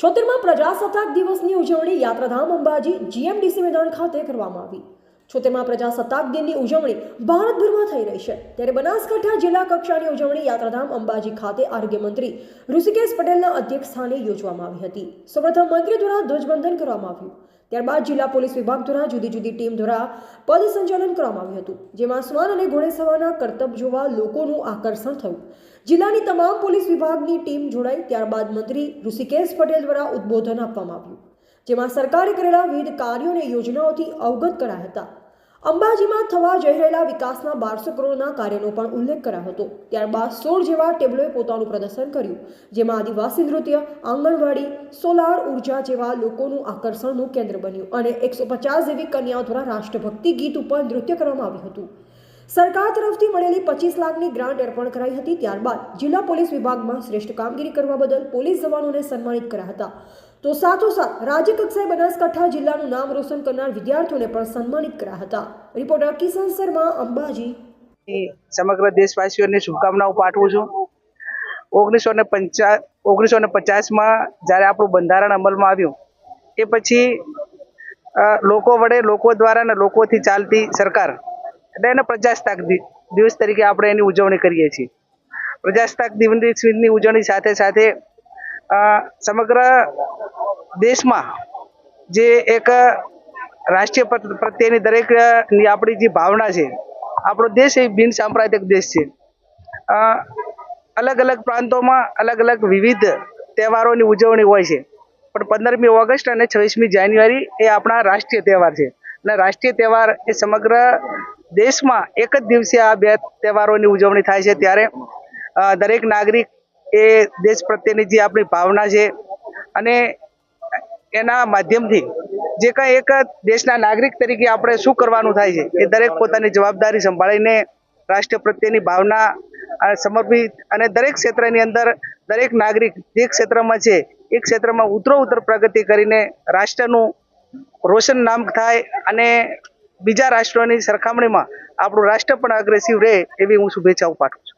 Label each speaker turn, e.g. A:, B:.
A: છોતેરમાં પ્રજાસત્તાક દિવસની ઉજવણી યાત્રાધામ અંબાજી જીએમડીસી મેદાન ખાતે કરવામાં આવી. છોતેરમાં પ્રજાસત્તાક દિનની ઉજવણી ભારતભરમાં થઈ રહી છે. ત્યારે બનાસકાંઠા જિલ્લા કક્ષાની ઉજવણી યાત્રાધામ અંબાજી ખાતે આરોગ્ય મંત્રી ઋષિકેશ પટેલના અધ્યક્ષ સ્થાને યોજવામાં આવી હતી. સૌપ્રથમ મંત્રી દ્વારા ધ્વજવંદન કરવામાં આવ્યું. ત્યારબાદ જિલ્લા પોલીસ વિભાગ દ્વારા જુદી જુદી ટીમ દ્વારા પદ સંચાલન કરવામાં આવ્યું હતું, જેમાં શ્વાન અને ઘોડેસવારના કરતબ જોવા લોકોનું આકર્ષણ થયું. જિલ્લાની તમામ પોલીસ વિભાગની ટીમ જોડાઈ, ત્યારબાદ મંત્રી ઋષિકેશ પટેલ દ્વારા ઉદ્બોધન આપવામાં આવ્યું, જેમાં સરકારે કરેલા વિવિધ કાર્યો અને યોજનાઓથી અવગત કરાયા હતા. અંબાજીમાં થવા જઈ રહેલા વિકાસના બારસો કરોડના કાર્યનો પણ ઉલ્લેખ કરાયો હતો. ત્યારબાદ સોળ જેવા ટેબલોએ પોતાનું પ્રદર્શન કર્યું. જેમાં આદિવાસી નૃત્ય, આંગણવાડી, સોલાર ઊર્જા જેવા લોકોનું આકર્ષણનું કેન્દ્ર બન્યું અને એકસો પચાસ જેવી કન્યાઓ દ્વારા રાષ્ટ્રભક્તિ ગીત ઉપર નૃત્ય કરવામાં આવ્યું હતું. સરકાર તરફથી મળેલી પચીસ લાખની ગ્રાન્ટ અર્પણ કરાઈ હતી ત્યારબાદ જિલ્લા પોલીસ વિભાગમાં શ્રેષ્ઠ કામગીરી કરવા બદલ પોલીસ જવાનોને સન્માનિત કર્યા હતા. તો સાથોસાથ રાજ્ય કક્ષાએ બનાસકાંઠા જિલ્લાનું નામ રોશન કરનાર વિદ્યાર્થીઓને પણ સન્માનિત કર્યા હતા. રિપોર્ટર કિશન શર્મા, અંબાજી.
B: સમગ્ર દેશવાસીઓને શુભકામનાઓ પાઠવું છું. ઓગણીસો ને પંચા, ઓગણીસો ને પચાસમાં જ્યારે આપણું બંધારણ અમલમાં આવ્યું, એ પછી લોકો વડે લોકો દ્વારા અને લોકોથી ચાલતી સરકાર એટલે એને પ્રજાસત્તાક દિવસ તરીકે આપણે એની ઉજવણી કરીએ છીએ. પ્રજાસત્તાક દિવસની ઉજવણી સાથે સાથે સમગ્ર દેશમાં જે એક રાષ્ટ્રીય પ્ર- પ્રત્યેની દરેકની આપણી જે ભાવના છે, આપણો દેશ એ બિન સાંપ્રદાયિક દેશ છે. અલગ અલગ પ્રાંતોમાં અલગ અલગ વિવિધ તહેવારોની ઉજવણી હોય છે. પણ પંદરમી ઓગસ્ટ અને છવ્વીસમી જાન્યુઆરી એ આપણા રાષ્ટ્રીય તહેવાર છે. અને રાષ્ટ્રીય તહેવાર એ સમગ્ર દેશમાં એક જ દિવસે આ બે તહેવારોની ઉજવણી થાય છે ત્યારે દરેક નાગરિક એ દેશ પ્રત્યેની જે આપણી ભાવના છે અને એના માધ્યમથી જે કંઈ એક દેશના નાગરિક તરીકે આપણે શું કરવાનું થાય છે એ દરેક પોતાની જવાબદારી સંભાળીને રાષ્ટ્ર પ્રત્યેની ભાવના સમર્પિત અને દરેક ક્ષેત્રની અંદર દરેક નાગરિક જે ક્ષેત્રમાં છે એ ક્ષેત્રમાં ઉતરો ઉત્તર પ્રગતિ કરીને રાષ્ટ્રનું રોશન નામ થાય અને બીજા રાષ્ટ્રોની સરખામણીમાં આપણું રાષ્ટ્ર પણ અગ્રેસિવ રહે એવી હું શુભેચ્છાઓ પાઠવું છું.